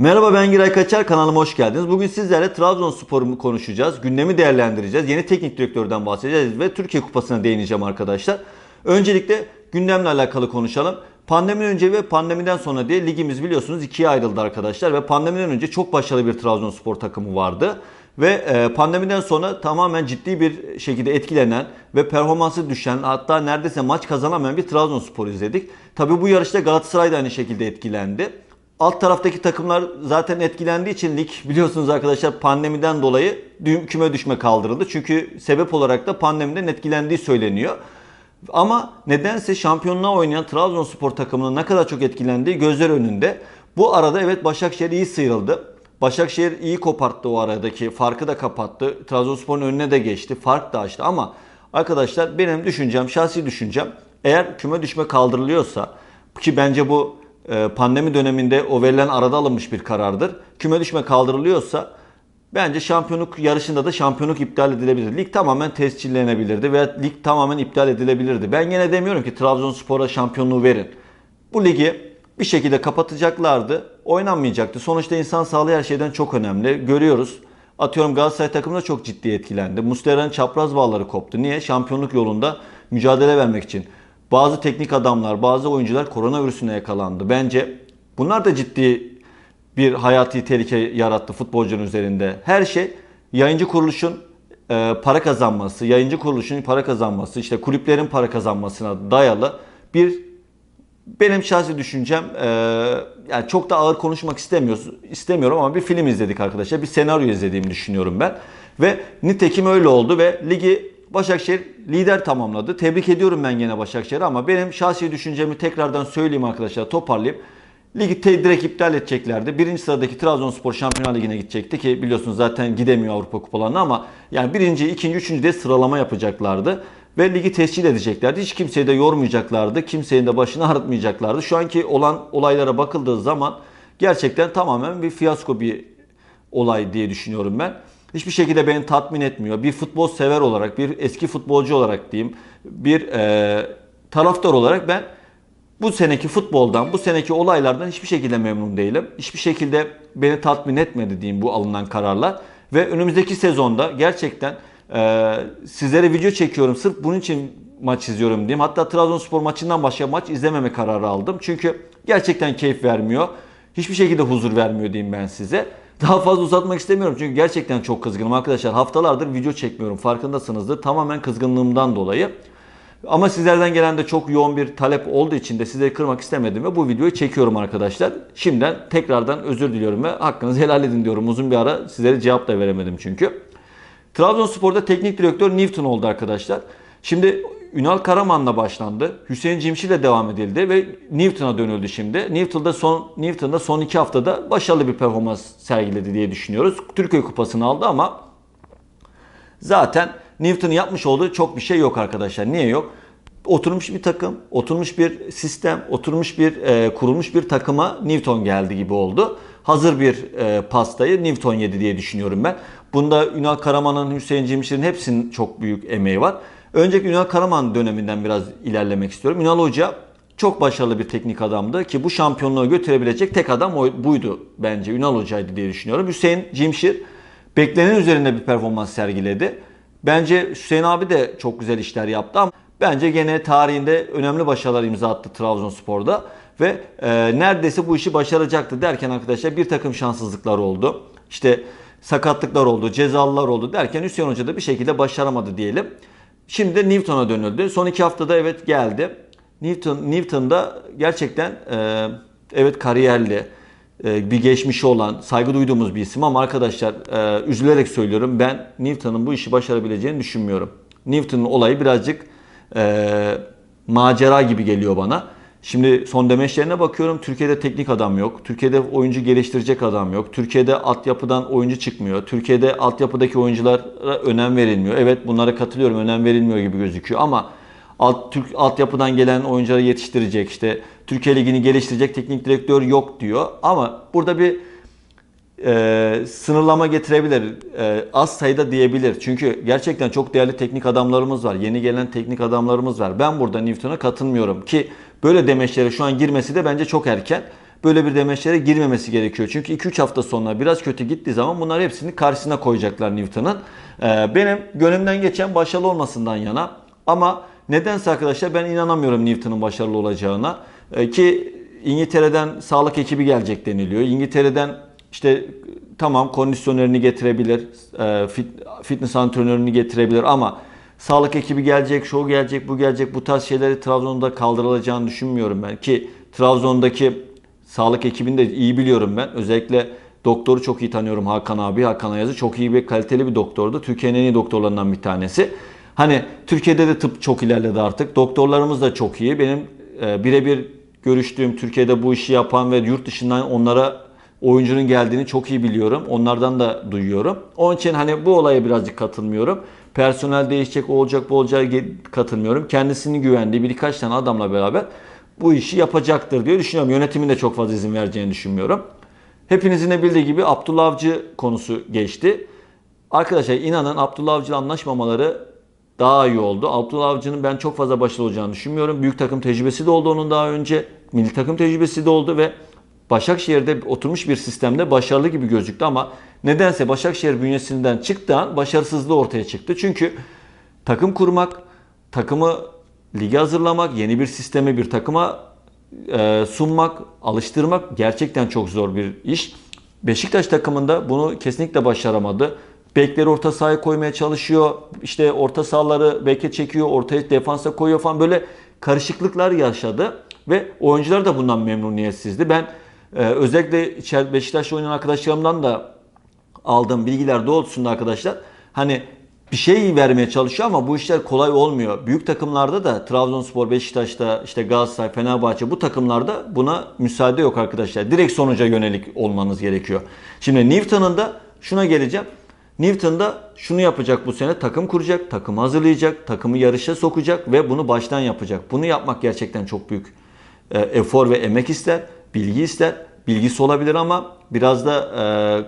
Merhaba ben Giray Kaçar kanalıma hoş geldiniz. Bugün sizlerle Trabzonspor'u konuşacağız. Gündemi değerlendireceğiz. Yeni teknik direktörden bahsedeceğiz ve Türkiye Kupası'na değineceğim arkadaşlar. Öncelikle gündemle alakalı konuşalım. Pandemiden önce ve pandemiden sonra diye ligimiz biliyorsunuz ikiye ayrıldı arkadaşlar ve pandemiden önce çok başarılı bir Trabzonspor takımı vardı. Ve e, pandemiden sonra tamamen ciddi bir şekilde etkilenen ve performansı düşen hatta neredeyse maç kazanamayan bir Trabzonspor izledik. Tabi bu yarışta Galatasaray da aynı şekilde etkilendi. Alt taraftaki takımlar zaten etkilendiği için lig biliyorsunuz arkadaşlar pandemiden dolayı küme düşme kaldırıldı. Çünkü sebep olarak da pandemiden etkilendiği söyleniyor. Ama nedense şampiyonluğa oynayan Trabzonspor takımının ne kadar çok etkilendiği gözler önünde. Bu arada evet Başakşehir iyi sıyrıldı. Başakşehir iyi koparttı o aradaki farkı da kapattı. Trabzonspor'un önüne de geçti. Fark da açtı ama arkadaşlar benim düşüncem, şahsi düşüncem eğer küme düşme kaldırılıyorsa ki bence bu pandemi döneminde o verilen arada alınmış bir karardır. Küme düşme kaldırılıyorsa bence şampiyonluk yarışında da şampiyonluk iptal edilebilir. Lig tamamen tescillenebilirdi veya lig tamamen iptal edilebilirdi. Ben yine demiyorum ki Trabzonspor'a şampiyonluğu verin. Bu ligi bir şekilde kapatacaklardı. Oynanmayacaktı. Sonuçta insan sağlığı her şeyden çok önemli. Görüyoruz. Atıyorum Galatasaray takımı da çok ciddi etkilendi. Muslera'nın çapraz bağları koptu. Niye? Şampiyonluk yolunda mücadele vermek için. Bazı teknik adamlar, bazı oyuncular koronavirüsüne yakalandı. Bence bunlar da ciddi bir hayati tehlike yarattı futbolcunun üzerinde. Her şey yayıncı kuruluşun e, para kazanması, yayıncı kuruluşun para kazanması, işte kulüplerin para kazanmasına dayalı bir benim şahsi düşüncem e, yani çok da ağır konuşmak istemiyoruz, istemiyorum ama bir film izledik arkadaşlar. Bir senaryo izlediğimi düşünüyorum ben. Ve nitekim öyle oldu ve ligi Başakşehir lider tamamladı. Tebrik ediyorum ben gene Başakşehir'i ama benim şahsi düşüncemi tekrardan söyleyeyim arkadaşlar toparlayayım. Ligi direkt iptal edeceklerdi. Birinci sıradaki Trabzonspor Şampiyonlar Ligi'ne gidecekti ki biliyorsunuz zaten gidemiyor Avrupa kupalarına ama yani birinci, ikinci, üçüncü de sıralama yapacaklardı. Ve ligi tescil edeceklerdi. Hiç kimseyi de yormayacaklardı. Kimsenin de başını ağrıtmayacaklardı. Şu anki olan olaylara bakıldığı zaman gerçekten tamamen bir fiyasko bir olay diye düşünüyorum ben. Hiçbir şekilde beni tatmin etmiyor. Bir futbol sever olarak, bir eski futbolcu olarak diyeyim, bir e, taraftar olarak ben bu seneki futboldan, bu seneki olaylardan hiçbir şekilde memnun değilim. Hiçbir şekilde beni tatmin etmedi diyeyim bu alınan kararlar. Ve önümüzdeki sezonda gerçekten e, sizlere video çekiyorum. Sırf bunun için maç izliyorum diyeyim. Hatta Trabzonspor maçından başka maç izlememe kararı aldım. Çünkü gerçekten keyif vermiyor. Hiçbir şekilde huzur vermiyor diyeyim ben size. Daha fazla uzatmak istemiyorum çünkü gerçekten çok kızgınım arkadaşlar. Haftalardır video çekmiyorum farkındasınızdır. Tamamen kızgınlığımdan dolayı. Ama sizlerden gelen de çok yoğun bir talep olduğu için de sizleri kırmak istemedim ve bu videoyu çekiyorum arkadaşlar. Şimdiden tekrardan özür diliyorum ve hakkınızı helal edin diyorum. Uzun bir ara sizlere cevap da veremedim çünkü. Trabzonspor'da teknik direktör Newton oldu arkadaşlar. Şimdi Ünal Karaman'la başlandı. Hüseyin Cimşi ile devam edildi ve Newton'a dönüldü şimdi. Newton'da son Newton'da son iki haftada başarılı bir performans sergiledi diye düşünüyoruz. Türkiye Kupası'nı aldı ama zaten Newton'un yapmış olduğu çok bir şey yok arkadaşlar. Niye yok? Oturmuş bir takım, oturmuş bir sistem, oturmuş bir e, kurulmuş bir takıma Newton geldi gibi oldu. Hazır bir e, pastayı Newton yedi diye düşünüyorum ben. Bunda Ünal Karaman'ın, Hüseyin Cimşir'in hepsinin çok büyük emeği var. Önceki Ünal Karaman döneminden biraz ilerlemek istiyorum. Ünal Hoca çok başarılı bir teknik adamdı ki bu şampiyonluğu götürebilecek tek adam buydu bence. Ünal Hoca'ydı diye düşünüyorum. Hüseyin Cimşir beklenen üzerinde bir performans sergiledi. Bence Hüseyin abi de çok güzel işler yaptı ama bence gene tarihinde önemli başarılar imza attı Trabzonspor'da ve e, neredeyse bu işi başaracaktı derken arkadaşlar bir takım şanssızlıklar oldu. İşte sakatlıklar oldu, cezalılar oldu derken Hüseyin Hoca da bir şekilde başaramadı diyelim. Şimdi Newton'a dönüldü. Son iki haftada evet geldi. Newton Newton'da gerçekten e, evet kariyerli, e, bir geçmişi olan, saygı duyduğumuz bir isim ama arkadaşlar e, üzülerek söylüyorum ben Newton'un bu işi başarabileceğini düşünmüyorum. Newton'un olayı birazcık e, macera gibi geliyor bana. Şimdi son demeçlerine bakıyorum. Türkiye'de teknik adam yok. Türkiye'de oyuncu geliştirecek adam yok. Türkiye'de altyapıdan oyuncu çıkmıyor. Türkiye'de altyapıdaki oyunculara önem verilmiyor. Evet bunlara katılıyorum. Önem verilmiyor gibi gözüküyor ama alt, Türk altyapıdan gelen oyuncuları yetiştirecek işte Türkiye Ligi'ni geliştirecek teknik direktör yok diyor. Ama burada bir e, sınırlama getirebilir. E, az sayıda diyebilir. Çünkü gerçekten çok değerli teknik adamlarımız var. Yeni gelen teknik adamlarımız var. Ben burada Newton'a katılmıyorum ki böyle demeçlere şu an girmesi de bence çok erken. böyle bir demeçlere girmemesi gerekiyor. Çünkü 2-3 hafta sonra biraz kötü gittiği zaman bunlar hepsini karşısına koyacaklar Newton'ın. Ee, benim gönlümden geçen başarılı olmasından yana ama nedense arkadaşlar ben inanamıyorum Newton'un başarılı olacağına. Ee, ki İngiltere'den sağlık ekibi gelecek deniliyor. İngiltere'den işte tamam kondisyonerini getirebilir, e, fit, fitness antrenörünü getirebilir ama sağlık ekibi gelecek, show gelecek, bu gelecek. Bu tarz şeyleri Trabzon'da kaldırılacağını düşünmüyorum ben. Ki Trabzon'daki sağlık ekibini de iyi biliyorum ben. Özellikle doktoru çok iyi tanıyorum Hakan abi. Hakan Ayaz'ı çok iyi ve kaliteli bir doktordu. Türkiye'nin en iyi doktorlarından bir tanesi. Hani Türkiye'de de tıp çok ilerledi artık. Doktorlarımız da çok iyi. Benim e, birebir görüştüğüm Türkiye'de bu işi yapan ve yurt dışından onlara oyuncunun geldiğini çok iyi biliyorum. Onlardan da duyuyorum. Onun için hani bu olaya birazcık katılmıyorum. Personel değişecek, olacak, bu olacak katılmıyorum. Kendisini güvendiği birkaç tane adamla beraber bu işi yapacaktır diye düşünüyorum. Yönetimin de çok fazla izin vereceğini düşünmüyorum. Hepinizin de bildiği gibi Abdullah Avcı konusu geçti. Arkadaşlar inanın Abdullah Avcı anlaşmamaları daha iyi oldu. Abdullah Avcı'nın ben çok fazla başarılı olacağını düşünmüyorum. Büyük takım tecrübesi de oldu onun daha önce. Milli takım tecrübesi de oldu ve Başakşehir'de oturmuş bir sistemde başarılı gibi gözüktü ama nedense Başakşehir bünyesinden çıktığı başarısızlığı ortaya çıktı. Çünkü takım kurmak, takımı lige hazırlamak, yeni bir sistemi bir takıma e, sunmak, alıştırmak gerçekten çok zor bir iş. Beşiktaş takımında bunu kesinlikle başaramadı. Bekleri orta sahaya koymaya çalışıyor. İşte orta sahaları beke çekiyor, ortaya defansa koyuyor falan böyle karışıklıklar yaşadı ve oyuncular da bundan memnuniyetsizdi. Ben ee, özellikle içeride Beşiktaş'ta oynayan arkadaşlarımdan da aldığım bilgiler doğrultusunda arkadaşlar hani bir şey vermeye çalışıyor ama bu işler kolay olmuyor. Büyük takımlarda da Trabzonspor, Beşiktaş'ta, işte Galatasaray, Fenerbahçe bu takımlarda buna müsaade yok arkadaşlar. Direkt sonuca yönelik olmanız gerekiyor. Şimdi Newton'un da şuna geleceğim. Newton da şunu yapacak bu sene takım kuracak, takımı hazırlayacak, takımı yarışa sokacak ve bunu baştan yapacak. Bunu yapmak gerçekten çok büyük e, efor ve emek ister bilgi ister. Bilgisi olabilir ama biraz da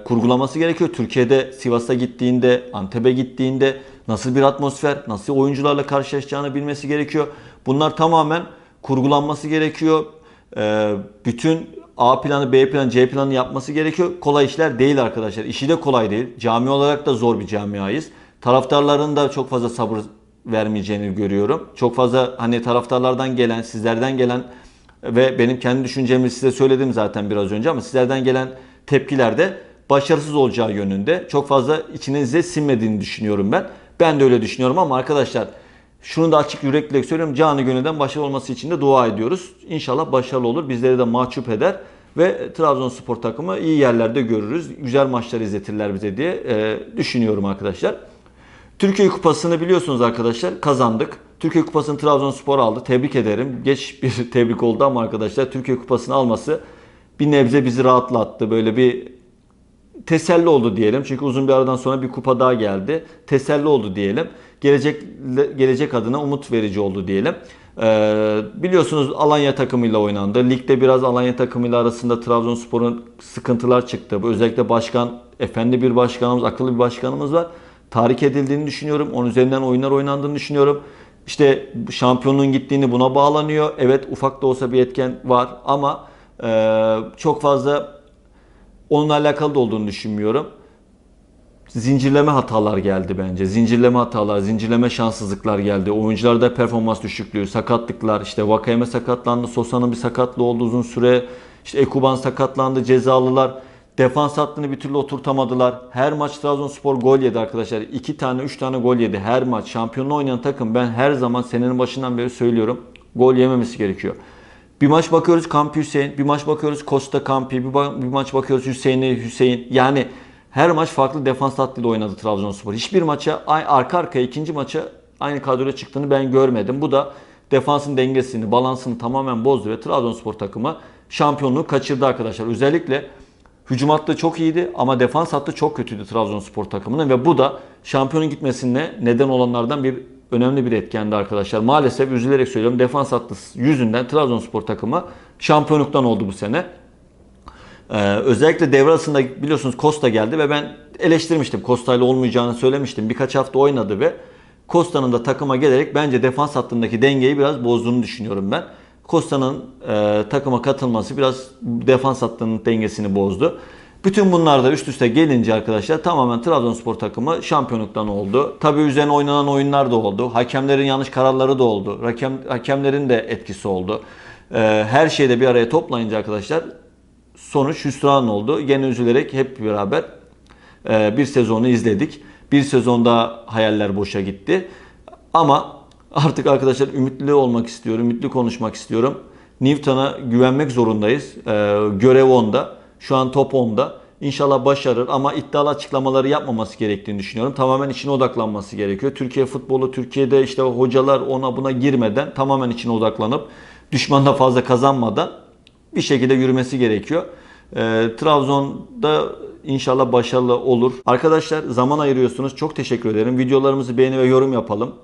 e, kurgulaması gerekiyor. Türkiye'de Sivas'a gittiğinde, Antep'e gittiğinde nasıl bir atmosfer, nasıl oyuncularla karşılaşacağını bilmesi gerekiyor. Bunlar tamamen kurgulanması gerekiyor. E, bütün A planı, B planı, C planı yapması gerekiyor. Kolay işler değil arkadaşlar. İşi de kolay değil. Cami olarak da zor bir camiayız. Taraftarların da çok fazla sabır vermeyeceğini görüyorum. Çok fazla hani taraftarlardan gelen, sizlerden gelen ve benim kendi düşüncemi size söyledim zaten biraz önce ama sizlerden gelen tepkiler de başarısız olacağı yönünde. Çok fazla içinize sinmediğini düşünüyorum ben. Ben de öyle düşünüyorum ama arkadaşlar şunu da açık yürekle söylüyorum. Canı gönülden başarılı olması için de dua ediyoruz. İnşallah başarılı olur. Bizleri de mahcup eder. Ve Trabzonspor takımı iyi yerlerde görürüz. Güzel maçlar izletirler bize diye e, düşünüyorum arkadaşlar. Türkiye Kupası'nı biliyorsunuz arkadaşlar kazandık. Türkiye Kupası'nı Trabzonspor aldı. Tebrik ederim. Geç bir tebrik oldu ama arkadaşlar Türkiye Kupası'nı alması bir nebze bizi rahatlattı. Böyle bir teselli oldu diyelim. Çünkü uzun bir aradan sonra bir kupa daha geldi. Teselli oldu diyelim. Gelecek gelecek adına umut verici oldu diyelim. Ee, biliyorsunuz Alanya takımıyla oynandı. Ligde biraz Alanya takımıyla arasında Trabzonspor'un sıkıntılar çıktı. Özellikle başkan, efendi bir başkanımız, akıllı bir başkanımız var. Tahrik edildiğini düşünüyorum. Onun üzerinden oyunlar oynandığını düşünüyorum. İşte şampiyonluğun gittiğini buna bağlanıyor. Evet ufak da olsa bir etken var ama e, çok fazla onunla alakalı da olduğunu düşünmüyorum. Zincirleme hatalar geldi bence. Zincirleme hatalar, zincirleme şanssızlıklar geldi. Oyuncularda performans düşüklüğü, sakatlıklar. İşte Vakayeme sakatlandı, Sosa'nın bir sakatlığı oldu uzun süre. İşte Ekuban sakatlandı, cezalılar. Defans hattını bir türlü oturtamadılar. Her maç Trabzonspor gol yedi arkadaşlar. 2 tane 3 tane gol yedi. Her maç şampiyonluğu oynayan takım ben her zaman senenin başından beri söylüyorum. Gol yememesi gerekiyor. Bir maç bakıyoruz Kampi Hüseyin, bir maç bakıyoruz Costa Kampi, bir, ba- bir maç bakıyoruz Hüseyin'e Hüseyin. Yani her maç farklı defans hattıyla oynadı Trabzonspor. Hiçbir maça arka arkaya ikinci maça aynı kadroya çıktığını ben görmedim. Bu da defansın dengesini, balansını tamamen bozdu ve Trabzonspor takımı şampiyonluğu kaçırdı arkadaşlar. Özellikle Hücum hattı çok iyiydi ama defans hattı çok kötüydü Trabzonspor takımının ve bu da şampiyonun gitmesine neden olanlardan bir önemli bir etkendi arkadaşlar. Maalesef üzülerek söylüyorum defans hattı yüzünden Trabzonspor takımı şampiyonluktan oldu bu sene. Ee, özellikle devre arasında biliyorsunuz Costa geldi ve ben eleştirmiştim. Costa ile olmayacağını söylemiştim. Birkaç hafta oynadı ve Costa'nın da takıma gelerek bence defans hattındaki dengeyi biraz bozduğunu düşünüyorum ben. Costa'nın e, takıma katılması biraz defans hattının dengesini bozdu. Bütün bunlar da üst üste gelince arkadaşlar tamamen Trabzonspor takımı şampiyonluktan oldu. Tabii üzerine oynanan oyunlar da oldu. Hakemlerin yanlış kararları da oldu. Hakem, hakemlerin de etkisi oldu. Ee, her şeyi de bir araya toplayınca arkadaşlar sonuç hüsran oldu. Gene üzülerek hep beraber e, bir sezonu izledik. Bir sezonda hayaller boşa gitti. Ama artık arkadaşlar ümitli olmak istiyorum, ümitli konuşmak istiyorum. Newton'a güvenmek zorundayız. Ee, görev onda. Şu an top 10'da. İnşallah başarır ama iddialı açıklamaları yapmaması gerektiğini düşünüyorum. Tamamen içine odaklanması gerekiyor. Türkiye futbolu, Türkiye'de işte hocalar ona buna girmeden tamamen içine odaklanıp düşmanla fazla kazanmadan bir şekilde yürümesi gerekiyor. Ee, Trabzon'da inşallah başarılı olur. Arkadaşlar zaman ayırıyorsunuz. Çok teşekkür ederim. Videolarımızı beğeni ve yorum yapalım.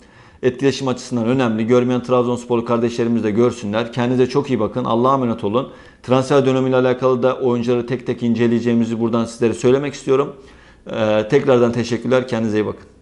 Etkileşim açısından önemli. Görmeyen Trabzonsporlu kardeşlerimiz de görsünler. Kendinize çok iyi bakın. Allah'a emanet olun. Transfer dönemiyle alakalı da oyuncuları tek tek inceleyeceğimizi buradan sizlere söylemek istiyorum. Ee, tekrardan teşekkürler. Kendinize iyi bakın.